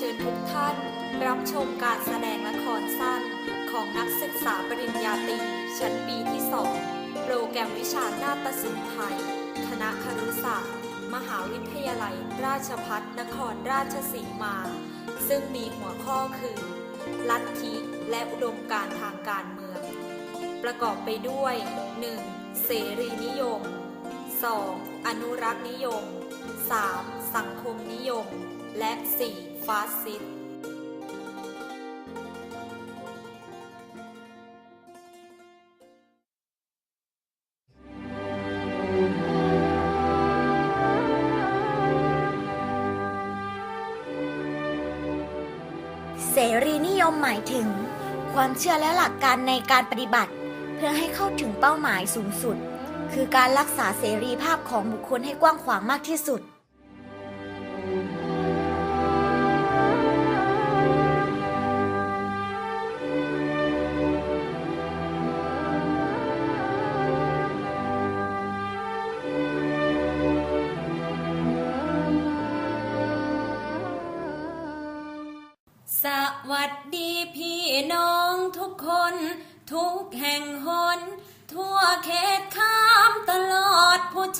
เชิญทุกท่าน รับชมการแสดงละครสั้น ของนักศึกษาปริญญาตรีชั้นปีที่2โปรแกรมวิชานาฏศิลป์ไทย คณะครุศาสตร์ มหาวิทยาลัย ราชภัฏนครราชสีมา ซึ่งมีหัวข้อคือ ลัทธิและอุดมการทางการเมือง ประกอบไปด้วย 1. เสรีนิยม 2. อนุรักษ์นิยม 3. สังคมนิยม และ 4. ฟาสซิสเสรีนิยมหมายถึง ความเชื่อและหลักการในการปฏิบัติ เพื่อให้เข้าถึงเป้าหมายสูงสุด คือการรักษาเสรีภาพของบุคคลให้กว้างขวางมากที่สุด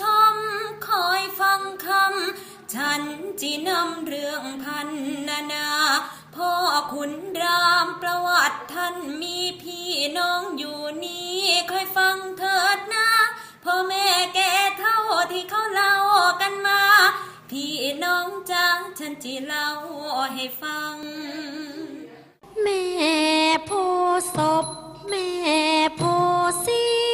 ชมคอยฟังคำ ฉันจีนำเรื่องพันนานา พ่อขุนรามประวัติท่านมีพี่น้องอยู่นี่คอยฟังเถิดนะ พ่อแม่แก่เท่าที่เขาเล่ากันมา พี่น้องจังฉันจีเล่าให้ฟัง แม่โพศพแม่โพสี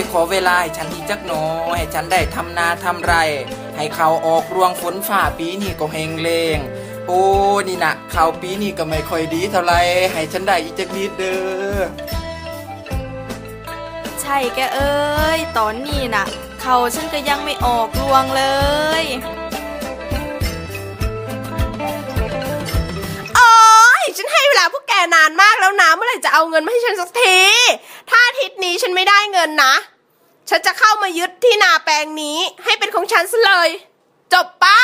ยขอเวลาให้ฉันอีกจักหน่อยให้ฉันได้ทำนาทำไร ให้เขาออกรวงฝนฝ่าปีนี่ก็เฮงเลงโอ้นี่นะเขาวปีนี่ก็ไม่ค่อยดีเท่าไรให้ฉันได้อีกจักนิดเด้อใช่แกเอ้ย ตอนนี้น่ะ เขาฉันก็ยังไม่ออกรวงเลย ร่จะเอาเงินมาให้ฉันสักที ถ้าอาทิตย์นี้ฉันไม่ได้เงินนะ ฉันจะเข้ามายึดที่นาแปลงนี้ ให้เป็นของฉันซะเลย จบปะ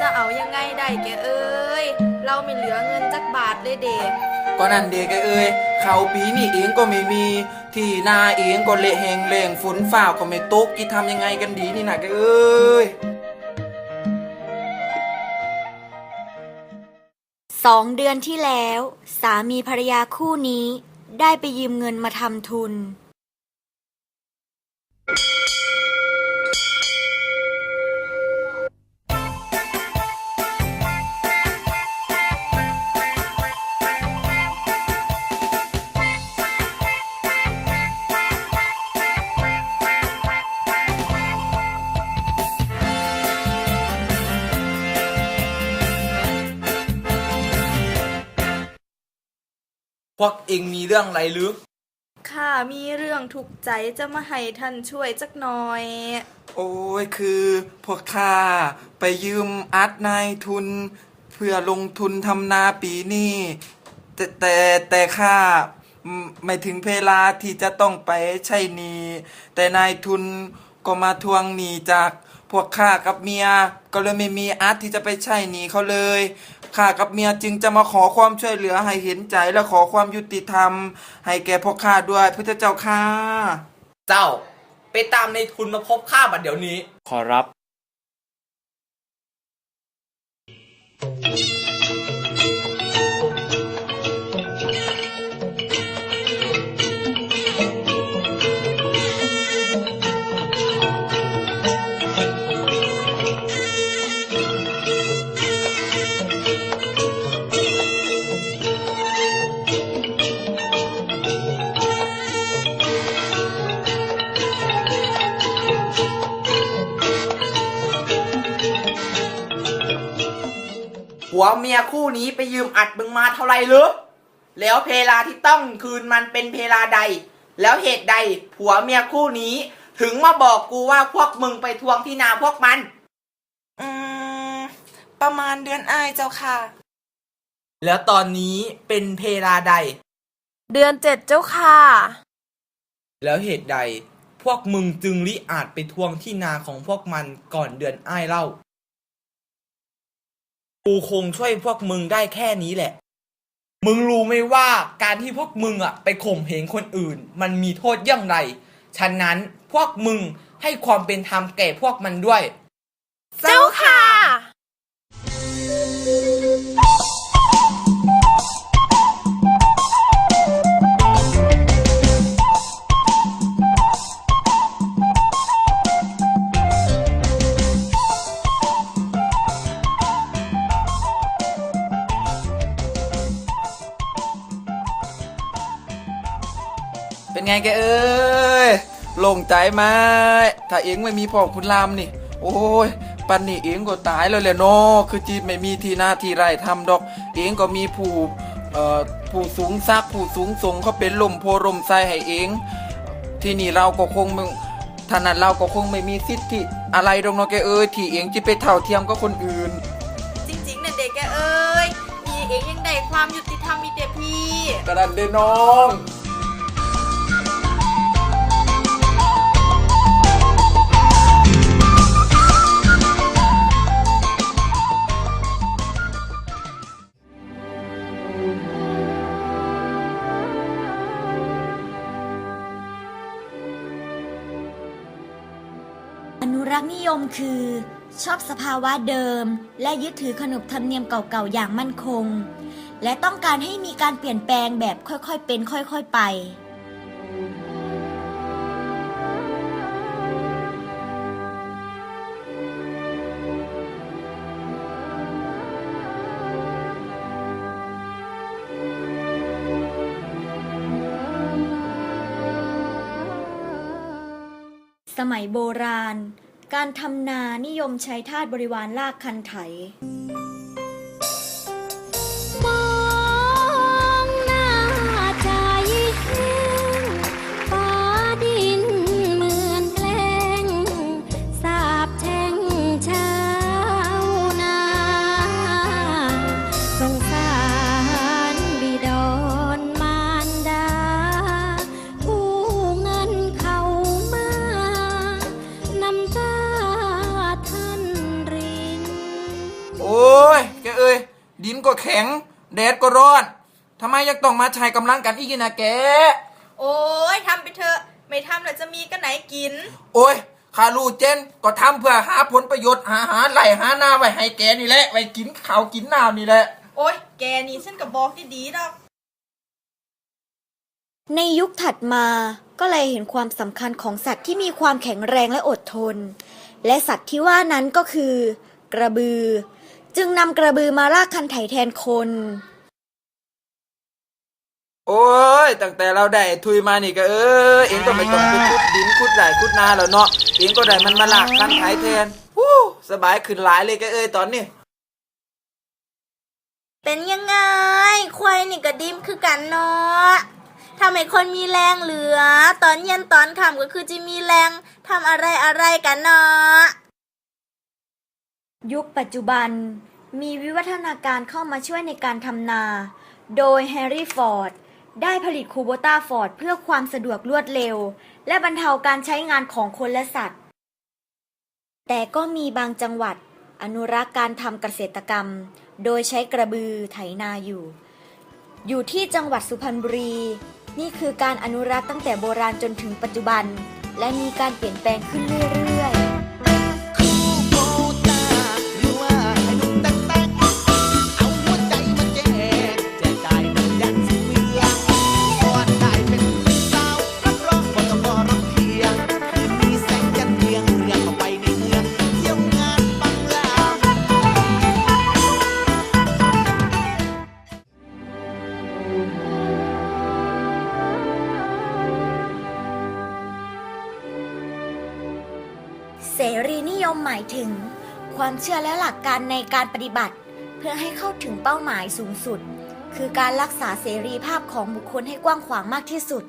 จะเอายังไงได้แกเอ้ย เราไม่เหลือเงินจักบาทเลยเด็ก ก็นั่นเด็กเอ้ยเขาวปีนี้เองก็ไม่มี ที่นาเองก็เละเฮงเลงฝนฝ่าก็ไม่ตกกี่ทำยังไงกันดีนี่นะแกเอ้ยสองเดือนที่แล้ว สามีภรรยาคู่นี้ได้ไปยืมเงินมาทำทุน รื่องอะไรหรือข้ามีเรื่องทุกข์ใจจะมาให้ท่านช่วยจักหน่อย โอ้ยคือพวกข้าไปยืมอาร์ตนายทุน เพื่อลงทุนทำนาปีนี้แต่แต่แต่ข้าอืมไม่ถึงเวลาที่จะต้องไปใช้หนี้แต่นายทุนก็มาทวงหนี้จากพวกข้ากับเมีย ก็เลยไม่มีอาร์ตที่จะไปใช้หนี้เขาเลย ข้ากับเมียจึงจะมาขอความช่วยเหลือให้เห็นใจและขอความยุติธรรม ให้แก่พวกข้าด้วยพุทธเจ้าค่ะเจ้า ไปตามในทุนมาพบข้าบัดเดี๋ยวนี้ ขอรับ เมียคู่นี้ไปยืมอัดมึงมาเท่าไหร่หรือแล้วเพลาที่ต้องคืนมันเป็นเพลาใด แล้วเหตุใดผัวเมียคู่นี้ ถึงมาบอกกูว่าพวกมึงไปทวงที่นาพวกมัน อืม ประมาณเดือนอ้ายเจ้าค่ะ แล้วตอนนี้เป็นเพลาใด เดือนเจ็ดเจ้าค่ะ แล้วเหตุใดพวกมึงจึงลิอาจไปทวงที่นาของพวกมันก่อนเดือนอ้ายเล่า กูคงช่วยพวกมึงได้แค่นี้แหละ มึงรู้ไหมว่าการที่พวกมึงอะไปข่มเหงคนอื่น มันมีโทษอย่างไร ฉะนั้นพวกมึงให้ความเป็นธรรมแก่พวกมันด้วย เจ้าค่ะ ไงแกเอ้ยโล่งใจไหมถ้าเองไม่มีพ่อคุณรามนี่ โอ้ยปันนี่เองก็ตายแล้วแหละเนาะคือจีไม่มีทีหน้าที่ไรทำดอก เองก็มีผู้เอ่อผู้สูงซักผู้สูงส่งเขาเป็นลมโพลมไส้ให้เองที่นี่เราก็คงมึงถนัดเราก็คงไม่มีสิทธิอะไรดอกเนาะแกเอ้ยที่เองจะไปเท่าเทียมกับคนอื่น จริงๆเนี่ยเด็กแกเอ้ยมีเองยังได้ความยุติธรรมมีเดียพี่กระดันเด้น้อง รักษ์นิยมคือ ชอบสภาวะเดิม และยึดถือขนบธรรมเนียมเก่าๆอย่างมั่นคง และต้องการให้มีการเปลี่ยนแปลงแบบค่อยๆเป็นค่อยๆไป สมัยโบราณ การทำนานิยมใช้ทาสบริวารลากคันไถ ดินก็แข็ง แดดก็ร้อนทำไมยังต้องมาใช้กำลังกันอีกนะแก โอ้ยทำไปเถอะ ไม่ทำแล้วจะมีกันไหนกิน โอ้ยข้ารู้เจนก็ทำเพื่อหาผลประโยชน์หาหาไหลหาหน้าไว้ให้แกนี่แหละไว้กินข้าวกินน้ำนี่แหละ โอ้ยแกนี่ฉันกับบอกดีๆดอกในยุคถัดมาก็เลยเห็นความสำคัญของสัตว์ที่มีความแข็งแรงและอดทน และสัตว์ที่ว่านั้นก็คือ กระบือ จึงนำกระบือมาลากคันไถแทนคน โอ้ย ตั้งแต่เราได้ทุยมานี่ก็เออ เองก็ไม่ต้องไปขุดดินขุดไหลขุดนาแล้วเนาะ เองก็ได้มันมาลากคันไถแทนวู้สบายขึ้นหลายเลยแกเอ้ยตอนนี้ เป็นยังไง ควายนี่ก็ดิมคือกันเนาะทำให้คนมีแรงเหลือ ตอนเย็นตอนค่ำก็คือจะมีแรงทำอะไรอะไรกันเนาะ ยุคปัจจุบัน มีวิวัฒนาการเข้ามาช่วยในการทำนา โดยแฮร์รี่ฟอร์ดได้ผลิตคูโบต้าฟอร์ดเพื่อความสะดวกรวดเร็ว และบรรเทาการใช้งานของคนและสัตว์ แต่ก็มีบางจังหวัด อนุรักษ์การทำเกษตรกรรม โดยใช้กระบือไถนาอยู่ อยู่ที่จังหวัดสุพรรณบุรี นี่คือการอนุรักษ์ตั้งแต่โบราณจนถึงปัจจุบัน และมีการเปลี่ยนแปลงขึ้นเรื่อยๆ เสรีนิยมหมายถึง ความเชื่อและหลักการในการปฏิบัติ เพื่อให้เข้าถึงเป้าหมายสูงสุด คือการรักษาเสรีภาพของบุคคลให้กว้างขวางมากที่สุด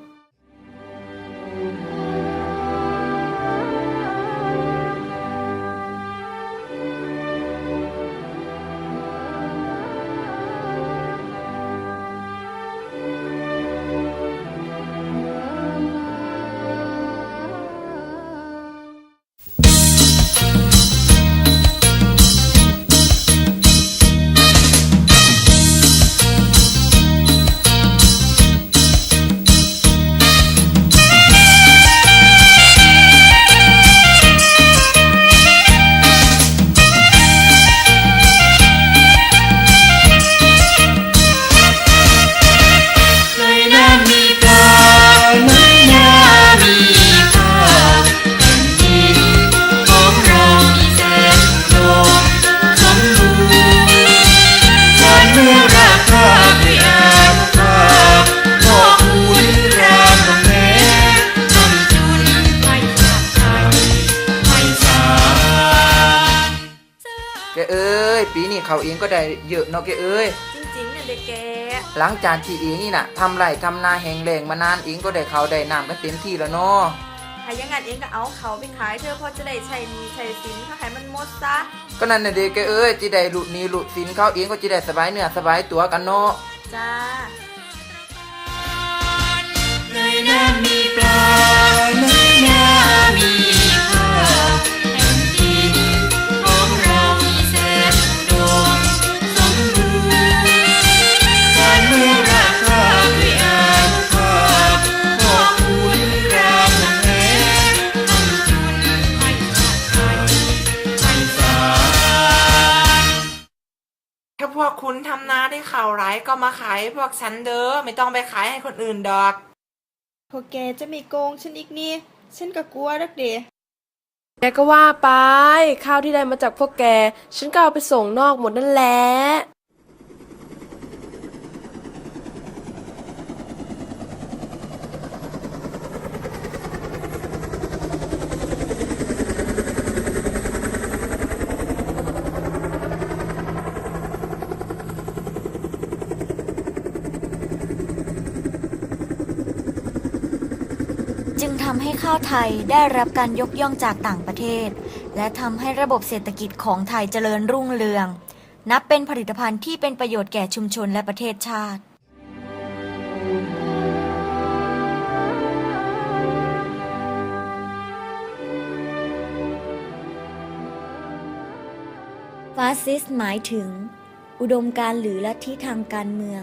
เขาเองก็ได้เยอะเนาะแกเอ้ยจริงๆเนี่ยเด็กแกหลังจากที่เองนี่น่ะทำไรทำนาแห่งแรงมานานเองก็ได้เขาได้น้ำกันเต็มที่แล้วเนาะถ้ายังงั้นเองก็เอาเขาไปขายเธอเพอจะได้ใช้หนี้ใช้สินถ้าให้มันหมดซะก็นั่นน่ะเด็กแกเอ้ยจีได้หลุดหนี้หลุดสินเขาเองก็จีได้สบายเนื้อสบายตัวกันเนาะจ้าในน้ำมีปลาในน้ำมี คุณทำนาได้ข่าวร้ายก็มาขายให้พวกฉันเด้อไม่ต้องไปขายให้คนอื่นดอก พวกแกจะไม่โกงฉันอีกนี่ ฉันก็กลัวดักเดแกก็ว่าไป ข้าวที่ได้มาจากพวกแก ฉันก็เอาไปส่งนอกหมดนั่นแหละำให้ข้าวไทยได้รับการยกย่องจากต่างประเทศ และทำให้ระบบเศรษฐกิจของไทยเจริญรุ่งเรือง นับเป็นผลิตภัณฑ์ที่เป็นประโยชน์แก่ชุมชนและประเทศชาติฟาสซิสต์หมายถึง อุดมการหรือลัทธิทางการเมือง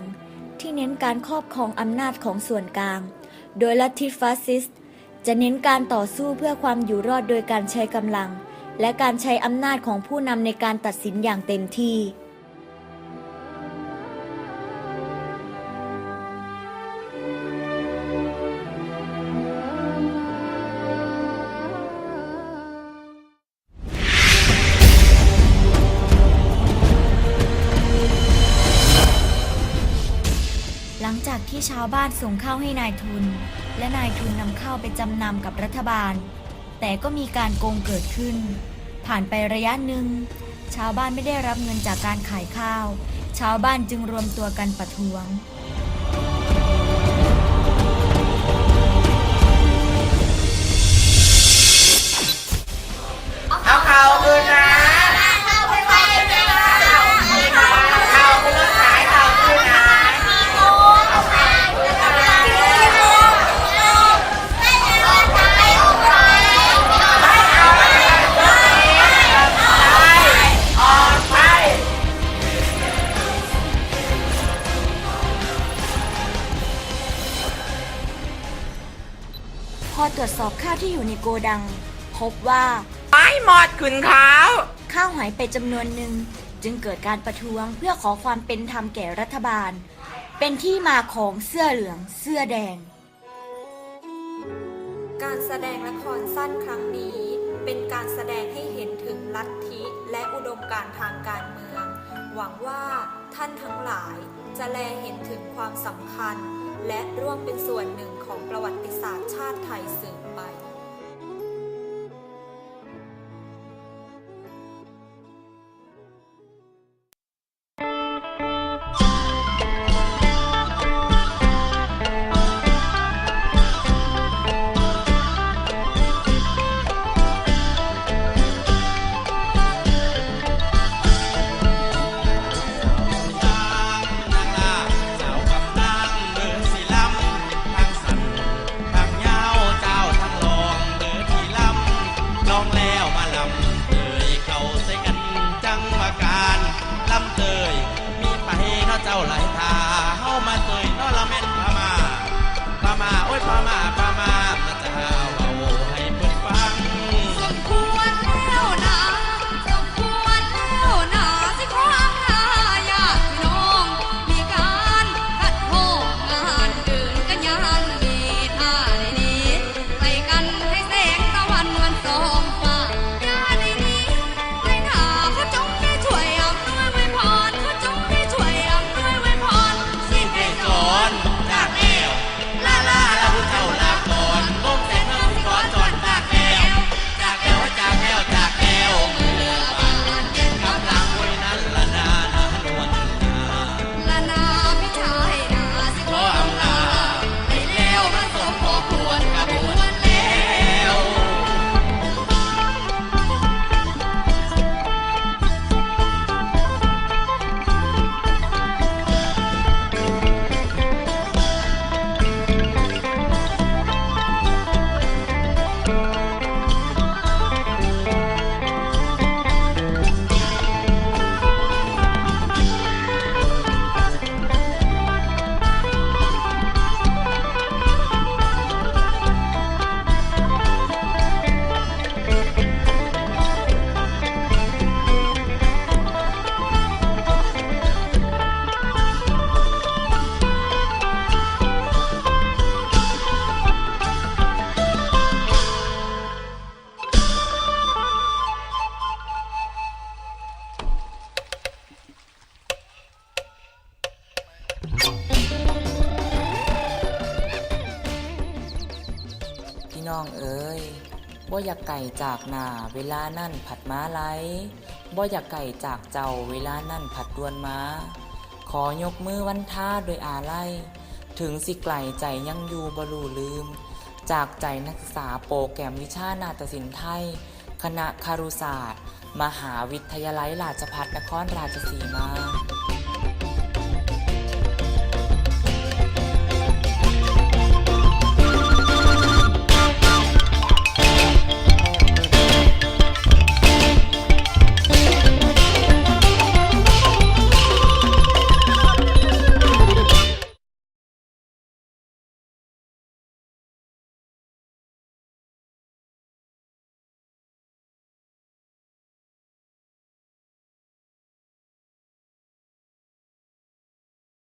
ที่เน้นการครอบครองอำนาจของส่วนกลาง โดยลัทธิฟาสซิสต์ จะเน้นการต่อสู้เพื่อความอยู่รอดโดยการใช้กำลัง และการใช้อำนาจของผู้นำในการตัดสินอย่างเต็มที่ หลังจากที่ชาวบ้านส่งข้าวให้นายทุน และนายทุนนำข้าวไปจำนำกับรัฐบาล แต่ก็มีการโกงเกิดขึ้น ผ่านไประยะหนึ่ง ชาวบ้านไม่ได้รับเงินจากการขายข้าว ชาวบ้านจึงรวมตัวกันประท้วง ที่อยู่ในโกดัง พบว่าไม่หมดคุณเขาข้าวหายไปจำนวนหนึ่ง จึงเกิดการประท้วงเพื่อขอความเป็นธรรมแก่รัฐบาล เป็นที่มาของเสื้อเหลืองเสื้อแดง การแสดงละครสั้นครั้งนี้ เป็นการแสดงให้เห็นถึงลัทธิและอุดมการณ์ทางการเมือง หวังว่าท่านทั้งหลายจะแลเห็นถึงความสำคัญ และร่วมเป็นส่วนหนึ่งของประวัติศาสตร์ชาติไทยสืบ บ่อยากไก่จากหนาเวลานั่นผัดม้าไหลบ่อยากไก่จากเจ้าเวลานั่นผัดดวนม้า ขอยกมือวันท่าโดยอาไลัยถึงสิไกลใจยังอยู่บรูลืม จากใจนักศึกษาโปรแกรมวิชานาฏศิลป์ไทย คณะคารุศาสตร์ มหาวิทยาลัยราชภัฏนครราชสีมา